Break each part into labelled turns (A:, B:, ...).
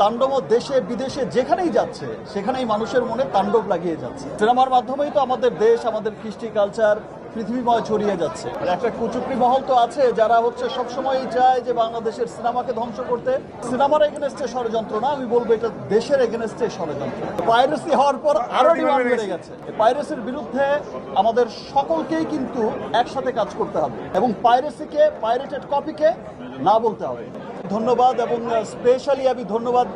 A: তাণ্ডব দেশে বিদেশে যেখানেই যাচ্ছে সেখানেই মানুষের মনে তাণ্ডব লাগিয়ে যাচ্ছে। সিনেমার মাধ্যমেই তো আমাদের দেশ আমাদের কৃষ্টি কালচার পৃথিবীময় ছড়িয়ে যাচ্ছে। আর একটা কুচুকরি মহল তো আছে যারা হচ্ছে সবসময়ই চায় যে বাংলাদেশের সিনেমাকে ধ্বংস করতে। সিনেমার এগেনস্টে ষড়যন্ত্র না আমি বলব এটা দেশের এগেনস্টে ষড়যন্ত্র। পাইরেসি হওয়ার পর আরও ডিমান্ড বেড়ে গেছে। পাইরেসির বিরুদ্ধে আমাদের সকলকেই কিন্তু একসাথে কাজ করতে হবে। এবং পাইরেসিকে পাইরেটেড কপিকে না বলতে হবে। ধন্যবাদ এবং স্পেশালি আমি ধন্যবাদ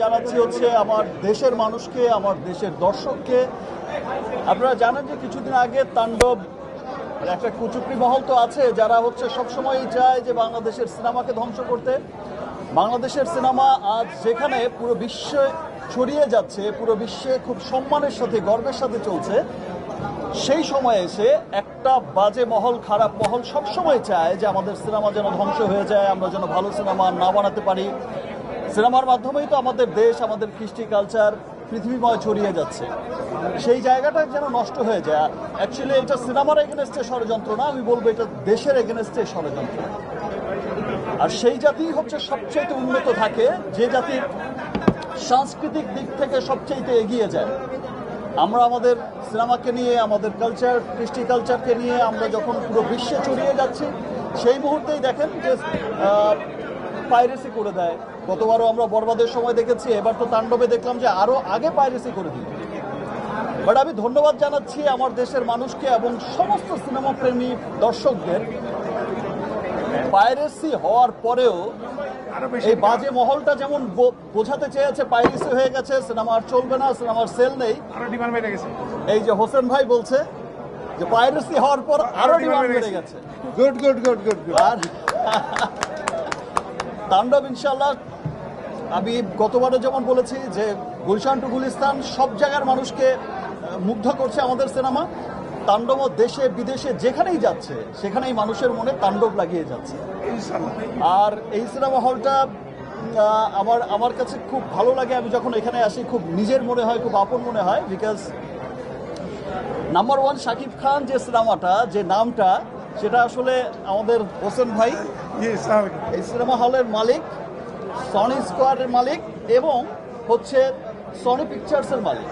A: জানাচ্ছি হচ্ছে আমার দেশের মানুষকে, আমার দেশের দর্শককে। আপনারা জানেন যে কিছুদিন আগে তাণ্ডব মানে একটা কুচুকরি মহল তো আছে, যারা হচ্ছে সবসময়ই চায় যে বাংলাদেশের সিনেমাকে ধ্বংস করতে। বাংলাদেশের সিনেমা আজ যেখানে পুরো বিশ্বে ছড়িয়ে যাচ্ছে, পুরো বিশ্বে খুব সম্মানের সাথে, গর্বের সাথে চলছে। সেই সময়ে এসে একটা বাজে মহল, খারাপ মহল সবসময় চায় যে আমাদের সিনেমা যেন ধ্বংস হয়ে যায়, আমরা যেন ভালো সিনেমা না বানাতে পারি। সিনেমার মাধ্যমেই তো আমাদের দেশ, আমাদের কৃষ্টি কালচার, পৃথিবীময় ছড়িয়ে যাচ্ছে। সেই জায়গাটা যেন নষ্ট হয়ে যায়। অ্যাকচুয়ালি এটা সিনেমার এগেনস্টে ষড়যন্ত্র না, আমি বলব এটা দেশের এগেনস্টে ষড়যন্ত্র। আর সেই জাতি হচ্ছে সবচেয়ে উন্নত থাকে, যে জাতির সাংস্কৃতিক দিক থেকে সবচেয়ে এগিয়ে যায়। আমরা আমাদের সিনেমাকে নিয়ে, আমাদের কালচার কৃষ্টি কালচারকে নিয়ে আমরা যখন পুরো বিশ্বে ছড়িয়ে যাচ্ছি, সেই মুহূর্তেই দেখেন যে পাইরেসি করে দেয়। গতবারও আমরা বরবাদের সময় দেখেছি, এবার তো তাণ্ডবে দেখলাম যে আরও আগে পাইরেসি করে দিল বাট আমি ধন্যবাদ জানাচ্ছি আমার দেশের মানুষকে এবং সমস্ত সিনেমা প্রেমী দর্শকদের পাইরেসি হওয়ার পরেও এই বাজে মহলটা যেমন বোঝাতে চেয়েছে পাইরেসি হয়ে গেছে সিনেমা আর চলবে না সিনেমার সেল নেই।
B: আরও ডিমান্ড বেড়ে গেছে।
A: এই যে হোসেন ভাই বলছে যে পাইরেসি হওয়ার পর আরও ডিমান্ড বেড়ে গেছে।
C: Good good good good good
A: আর তাণ্ডব ইনশাল্লাহ আমি গতবারে যেমন বলেছি যে গুলশান টু গুলিস্তান সব জায়গার মানুষকে মুগ্ধ করছে আমাদের সিনেমা। তাণ্ডব দেশে বিদেশে যেখানেই যাচ্ছে সেখানেই মানুষের মনে তাণ্ডব লাগিয়ে যাচ্ছে। আর এই সিনেমা হলটা আমার আমার কাছে খুব ভালো লাগে। আমি যখন এখানে আসি খুব নিজের মনে হয় খুব আপন মনে হয় because number one Shakib Khan যে সিনেমাটা যে নামটা সেটা আসলে আমাদের হোসেন ভাই। এই সিনেমা হলের মালিক সনি স্কোয়ারের মালিক এবং হচ্ছে সনি পিকচার্সের মালিক।